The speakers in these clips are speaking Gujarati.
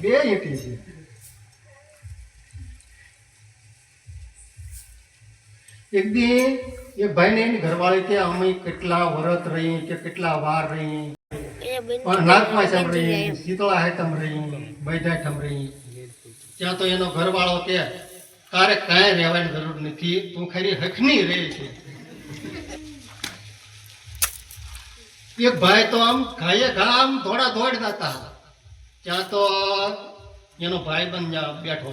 બે છે. એક દી એ ભાઈને એની ઘરવાળી કે અમે કેટલા વરત રહી કે કેટલા વાર રહી પણ નાગમાં સમ રહી શીતળા હેતમ રહી બૈઠમ રહી ત્યાં તો એનો ઘરવાળો કે તારે કાંઈ રહેવાની જરૂર નથી તું ખરી હખની રહે છે. એક ભાઈ તો આમ ઘાયે ઘા આમ દોડા દોડ જતા ત્યાં તો એનો ભાઈ બંધ બેઠો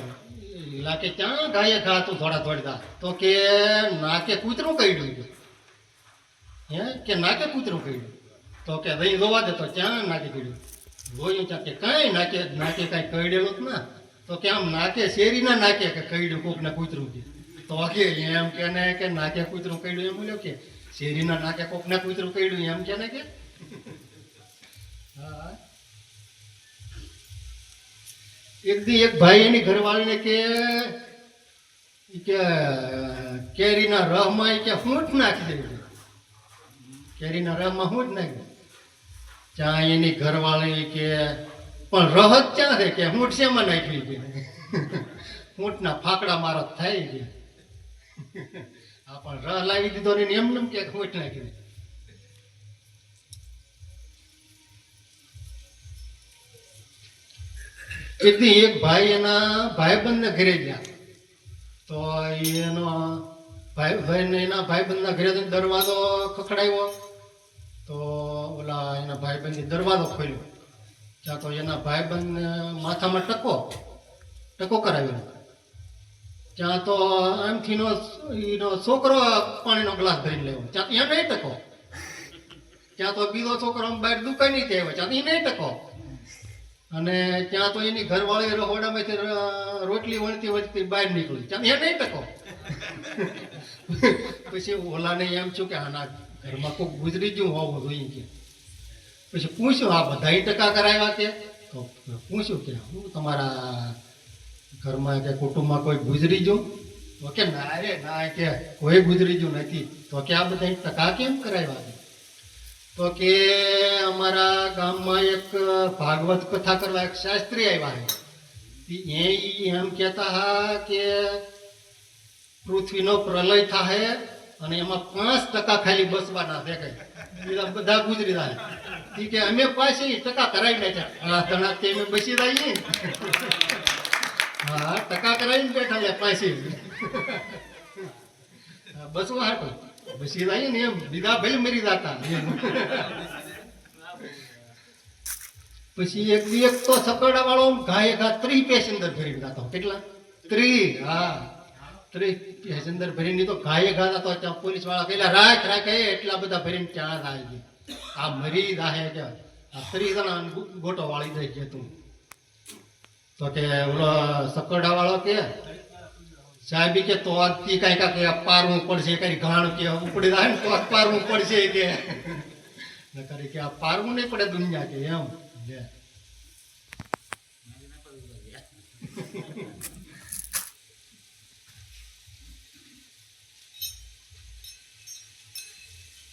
લીલા કે ત્યાં ગાયે ઘા તું થોડા થોડતા તો કે નાકે કૂતરું કઈડ્યું છે. હે? કે નાકે કૂતરું કઈડ્યું તો કે ભાઈ જોવા દે તો ત્યાં નાકે કઈડ્યું જોયું ત્યાં કે કાંઈ નાકે નાકે કાંઈ કઈડેલું જ ના. તો કે આમ નાકે, શેરીના નાકે કે કઈડ્યું કોકને કૂતરું કે તો કે એમ કે ને કે નાકે કૂતરું કઈડ્યું એમ બોલ્યો કે શેરીના નાકે કોકને કૂતરું કઈડ્યું એમ કે ને કે? હા. એક દી એક ભાઈ એની ઘરવાળીને કે કે, કેરીના રહમાં એ કે જ નાખી દેવું કેરીના રહમાં હું જ નાખી ત્યાં એની ઘરવાળી કે, પણ રહ જ ક્યાં છે કે, હું શેમાં નાખી કે ઊંટના ફાકડા મારા થાય ગયા આ પણ રહ લાવી દીધો ને એમ કે ઊંટ નાખી દે દી એક ભાઈ એના ભાઈબંધને ઘરે ગયા. તો એનો ભાઈ, ભાઈને એના ભાઈબંધના ઘરે દરવાજો ખખડાવ્યો તો ઓલા એના ભાઈબંધે દરવાજો ખોલ્યો. ત્યાં તો એના ભાઈબંધને માથામાં ટકો ટકો કરાવ્યો. ત્યાં તો આમથી એનો છોકરો પાણીનો ગ્લાસ ભરીને લેવો. ત્યાં ત્યાં નહીં ટકો. ત્યાં તો બીજો છોકરો બહાર દુકાની નહીં આવ્યો. ત્યાં નહીં ટકો. અને ત્યાં તો એની ઘરવાળી રહોડામાંથી રોટલી વળતી વળતી બહાર નીકળી. ત્યાં એ નહીં ટકો. પછી ઓલાને એમ છું કે આના ઘરમાં કોઈક ગુજરી ગયું હોવું જોઈએ કે. પછી પૂછ્યું, આ બધાય ટકા કરાવ્યા કે? તો પૂછ્યું કે, હું તમારા ઘરમાં કે કુટુંબમાં કોઈ ગુજરી ગયું? તો કે, ના રે, ના, કે કોઈ ગુજરી ગયું નથી. તો કે, આ બધા ટકા કેમ કરાવ્યા તો કે અમારા ગામમાં એક ભાગવત કથા કરવા એક શાસ્ત્રી આવ્યા એ એમ કહેતા હા કે પૃથ્વીનો પ્રલય થાય અને એમાં પાંચ ટકા ખાલી બસવાના છે કઈ બધા ગુજરી જાય કે અમે પાસે ટકા કરાવી બેઠા. હા તણા તે અમે બસી રહીએ હા ટકા કરાવીને બેઠા પાસે બસવા હા, હાટું. જતા પછી એક દી એક તો સકડા વાળો ઘાએ ઘા ત્રી પેસેન્જર ભરી ગાતો કેટલા ત્રી હા ત્રી પેસેન્જર ભરીને તો ઘાએ ઘા તો ત્યાં પોલીસવાળા કહેલા રાખ રાખ એટલા બધા ભરીને ત્યાં થાય છે આ મરી દાહે કે આ ત્રી જણા ગોટો વાળી દઈ કે તું તો કે ઓલો સકડા વાળો કે સાહેબી કે તો આજથી કાંઈ કાંઈક પારવું પડશે, કઈ ઘાણ કે ઉપડી જાય ને તો જ પારવું પડશે કે. નકર કે આ પારવું નહીં પડે દુનિયા કે એમ. લે.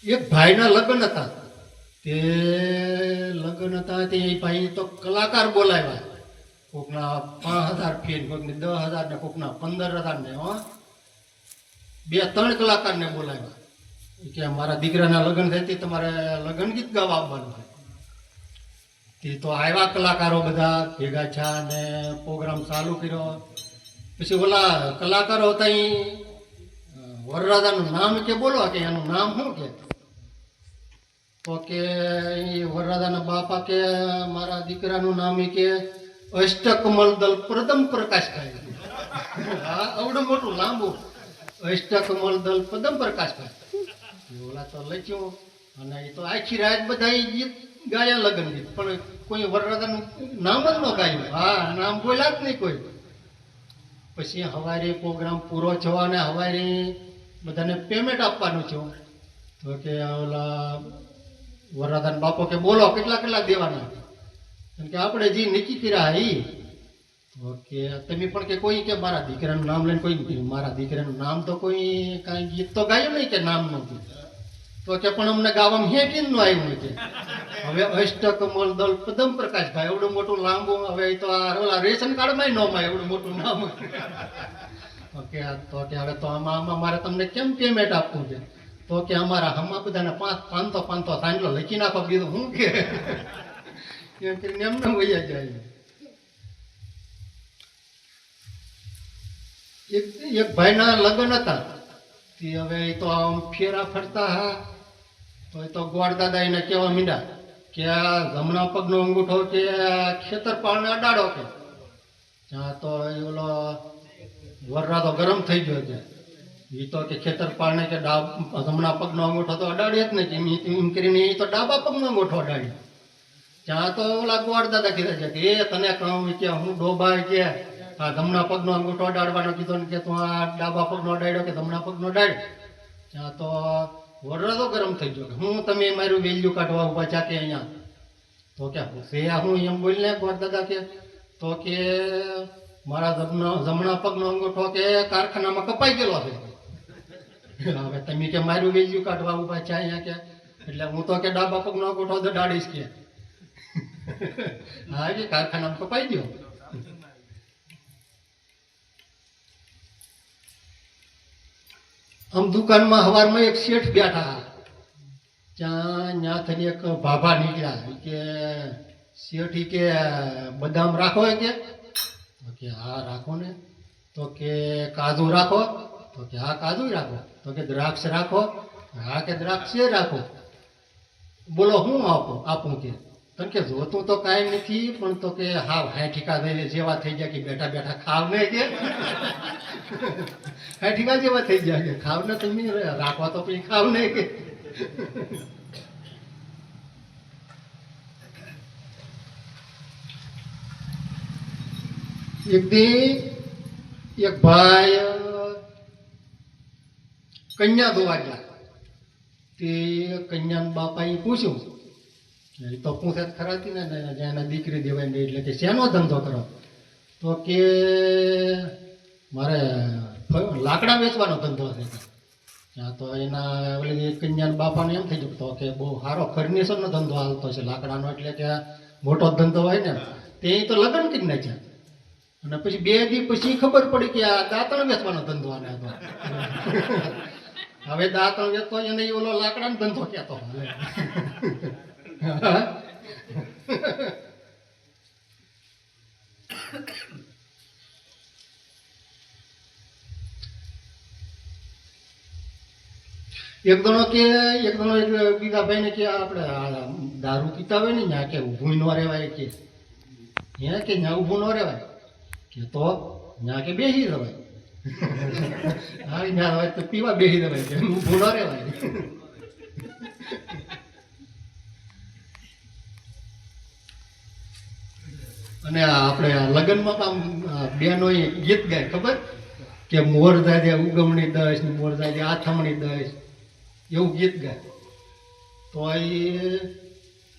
એક ભાઈના લગ્ન હતા. તે લગ્ન હતા તે ભાઈ તો કલાકાર બોલાવ્યા. કોકના પાંચ હજાર ફી ને દસ હજાર ને કોકના પંદર હજાર ને, હા. બે ત્રણ કલાકારને બોલાવ્યા. કે મારા દીકરાના લગ્ન થતી તમારે લગ્ન ગીત ગાવા આવવાનું હોય તે તો આવ્યા કલાકારો બધા, ભેગા થયા ને પ્રોગ્રામ ચાલુ કર્યો. પછી ઓલા કલાકારો હતા વરરાજાનું નામ કે બોલો કે એનું નામ શું કે? તો કે વરરાજાના બાપા કે મારા દીકરાનું નામ કે અષ્ટકમલ દલ પ્રથમ પ્રકાશભાઈ હા, અવડું મોટું, લાંબુ. અષ્ટકમલ દલ પદમ પ્રકાશભાઈ ઓલા તો લખ્યો અને એ તો આખી રાત બધા ગીત ગાયા લગ્ન ગીત પણ કોઈ વરરાજાનું નામ જ ન ગાયું. હા, નામ બોલ્યા જ નહીં કોઈ. પછી હવારે પ્રોગ્રામ પૂરો થયો અને હવારે બધાને પેમેન્ટ આપવાનું થયું. તો કે ઓલા વરરાજાના બાપો કે બોલો કેટલા કેટલા દેવાના? કે આપણે જે નક્કી કર્યા એ ઓકે કે તમે પણ કે કોઈ કે મારા દીકરાનું નામ લઈને કોઈ. મારા દીકરાનું નામ તો કોઈ કાંઈ ગીત તો ગાયું નહીં કે નામ નથી. તો કે પણ અમને ગાવામાં હે કેમ નું આવ્યું છે હવે અષ્ટકમલ દલ પદમ પ્રકાશભાઈ એવડું મોટું લાંબુ, હવે તો આ ઓલા રેશન કાર્ડમાં નો માં એવડું મોટું નામ. ઓકે તો કે હવે તો આમાં આમાં મારે તમને કેમ પેમેન્ટ આપવું છે? તો કે અમારા હમા બધાને પાંચ, પાંચસો પાંચસો સાંજલો લખી નાખો કીધું હું કે? એમ કરીને એમને વૈયા જાય. એક એક ભાઈના લગ્ન હતા. તે હવે એ તો આમ ફેરા ફરતા હા. તો એ તો ગોળ દાદા એને કહેવા મીંડા કે આ જમણા પગનો અંગૂઠો કે આ ખેતરપાળને અડાડો કે. ત્યાં તો એ ઓલો વરરા તો ગરમ થઈ ગયો છે. એ તો કે ખેતરપાળને કે ડાબ જમણા પગનો અંગૂઠો તો અડાડે જ નહીં. એમ કરીને એ તો ડાબા પગનો અંગૂઠો અડાડ્યો. ત્યાં તો ઓલા ગોળ દાદા, કીધા છે કે, એ તને કહું કે હું ડોબાય કે, આ જમણા પગનો અંગૂઠો અડાડવાનો કીધો ને કે, તું આ ડાબા પગનો અડાડ્યો કે જમણા પગનો અડાડ્યો? ત્યાં તો વરરા ગરમ થઈ ગયો કે, હું તમે મારું વેલ્યુ કાઢવા ઊભા છે કે અહીંયા? તો કે છે હું એમ બોલીને ગોળ કે, તો કે મારા જમણા જમણા પગનો અંગૂઠો કે કારખાનામાં કપાઈ ગયેલો છે. હવે તમે કે મારું વેલ્યુ કાઢવા ઊભા છે અહીંયા કે, એટલે હું તો કે ડાબા પગનો અંગૂઠો દડાડીશ કે. હા કે કારખાનામાં કપાઈ ગયો આમ દુકાનમાં હવારમાં એક શેઠ બેઠા ત્યાં ત્યાંથી એક ભાભા નીકળ્યા ઈ કે શેઠ ઈ કે બદામ રાખો હે કે તો કે હા રાખો ને તો કે કાજુ રાખો તો કે હા કાજુ રાખો તો કે દ્રાક્ષ રાખો હા કે દ્રાક્ષ રાખો બોલો હું આપો આપું કે કારણ કે જોતું તો કાંઈ નથી, પણ તો કે હા હા ઠીકા થઈને જેવા થઈ ગયા કે બેઠા બેઠા ખાવ નહીં કે. હા ઠીકા જેવા થઈ ગયા કે ખાવ ને તમે રાખવા તો પછી ખાવ નહીં કે. એક દી એક ભાઈ કન્યા ધોવા ગયા. તે કન્યાના બાપાએ પૂછ્યું એ તો પૂછે જ ને જ્યાં એના દીકરી દેવાય ને એટલે કે શેનો ધંધો કરો? તો કે મારે લાકડા વેચવાનો ધંધો છે. ત્યાં તો એના ઓલી કન્યાના બાપાને એમ થઈ ગયું. તો કે બહુ સારો ફર્નિચરનો ધંધો હાલતો છે લાકડાનો, એટલે કે મોટો ધંધો હોય ને, તે તો લગ્ન કરી નાખ્યા અને પછી બે દી પછી ખબર પડી કે આ દાંતણ વેચવાનો ધંધો આને હતો. હવે દાંતણ વેચતો એને ઓલો લાકડાનો ધંધો કહેતો એક દણો કે, એક દણો એક બીજા ભાઈને કે આપણે દારૂ પીતા હોય ને ત્યાં કે ઊભું ન રહેવાય કે. ત્યાં કે ત્યાં ઊભું ન રહેવાય? કે તો ત્યાં કે બેસી રહેવાય હા ત્યાં હોય તો પીવા બેસી રહેવાય કે ઊભું ન રહેવાય. અને આપણે આ લગ્નમાં આમ આ બહેનો એ ગીત ગાય, ખબર? કે મોર દાદે ઉગમણી દસ ને મોર દાદે આથમણી દસ, એવું ગીત ગાય. તો એ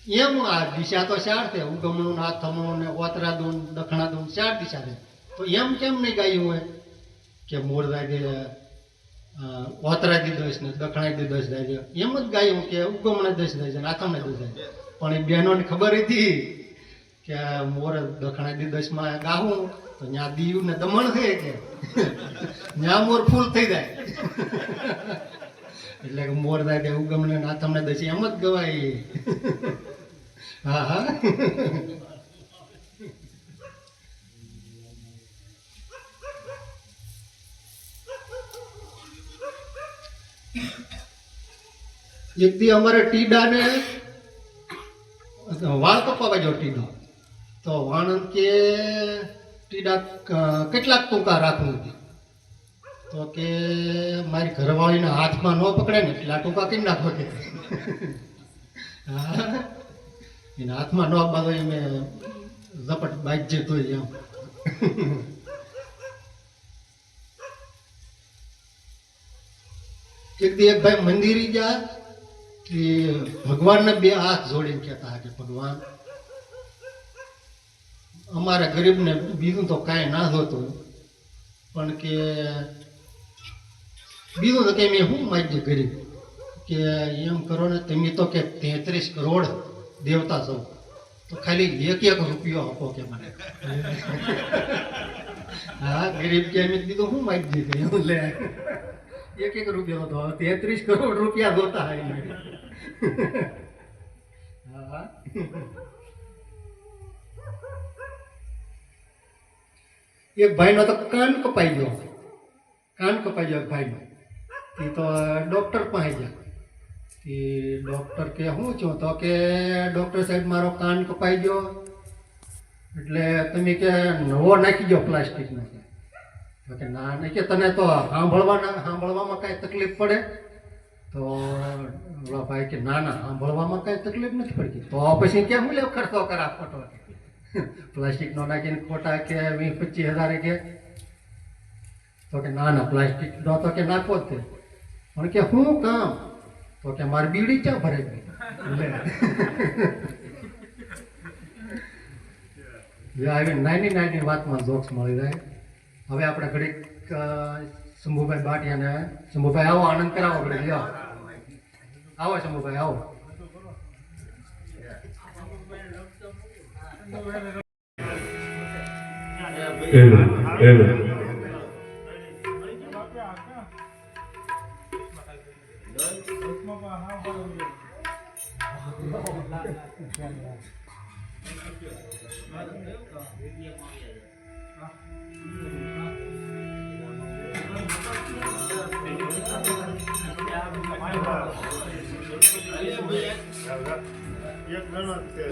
એમ આ દિશા તો ચાર છે, ઉગમણું, આથમણું ને ઓતરાદું દખણાદું ચાર દિશા છે. તો એમ કેમ નહીં ગાયું હોય? કે મોર જાજે ઓતરાદી દસ ને દખણાદી દસ જાય એમ જ ગાયું કે ઉગમણે દસ જાય ને આથમણે દસ જાય પણ એ બહેનોને ખબર હતી કે મોર દખણાદી દસમાં ગાવું તો ત્યાં દીવ ને દમણ છે કે? ત્યાં મોર ફૂલ થઈ જાય. એટલે કે મોર થાય કે ઉગમને નાથમને દસી એમ જ ગવાય. હા હા. એક દી અમારે ટીડાને વાળ કપાવા જો ટીડો. તો વાણંદ કે ટીડા કેટલાક ટૂંકા રાખવું હતી તો કે મારી ઘરવાળીના હાથમાં ન પકડે ને એટલા ટૂંકા કેમ નાખો કે? એના હાથમાં ન બાંધો એ મેં ઝપટ બાઈક જતો એમ. એક દી એક ભાઈ મંદિરે ગયા કે ભગવાનને બે હાથ જોડીને કહેતા હતા કે ભગવાન અમારા ગરીબને બીજું તો કાંઈ ના થતું પણ કે બીજું તો કે મેં શું માગ્યું ગરીબ? કે એમ કરો ને તમે તો કે તેત્રીસ કરોડ દેવતા છો. તો ખાલી એક એક રૂપિયો આપો કે મને. હા ગરીબ કે એમ કીધું શું માગ્યું કે એવું લે. એક એક રૂપિયો તો તેત્રીસ કરોડ રૂપિયા જોતા હા. એક ભાઈનો તો કાન કપાઈ ગયો. કાન કપાઈ ગયો એક ભાઈનો. એ તો ડૉક્ટર પાસે ગયા. એ ડૉક્ટર કે, હું છું? તો કે, ડૉક્ટર સાહેબ, મારો કાન કપાઈ ગયો. એટલે તમે કે, નવો નાખી દો પ્લાસ્ટિકનો. તો કે, ના, નહીં કે તને તો સાંભળવાના, સાંભળવામાં કાંઈ તકલીફ પડે? તો ભાઈ કે, ના ના, સાંભળવામાં કાંઈ તકલીફ નથી પડતી. તો પછી કેમ લેવ ખર્ચો કરા ખોટો પ્લાસ્ટિકનો નાખીને ખોટા કે વીસ પચીસ હજાર કે. તો કે ના ના પ્લાસ્ટિક નો તો કે નાખો જ તે. પણ કે શું કામ? તો કે મારી બીડી ક્યાં ભરે ગઈ? લે. જે આવી નાની નાની વાતમાં જોક્સ મળી જાય. હવે આપણે ઘડીક શંભુભાઈ બાટિયાને શંભુભાઈ આવો આનંદ કરાવો ઘડી આવો આવો શંભુભાઈ આવો. ఏడు ఏడు એક ગણો છે.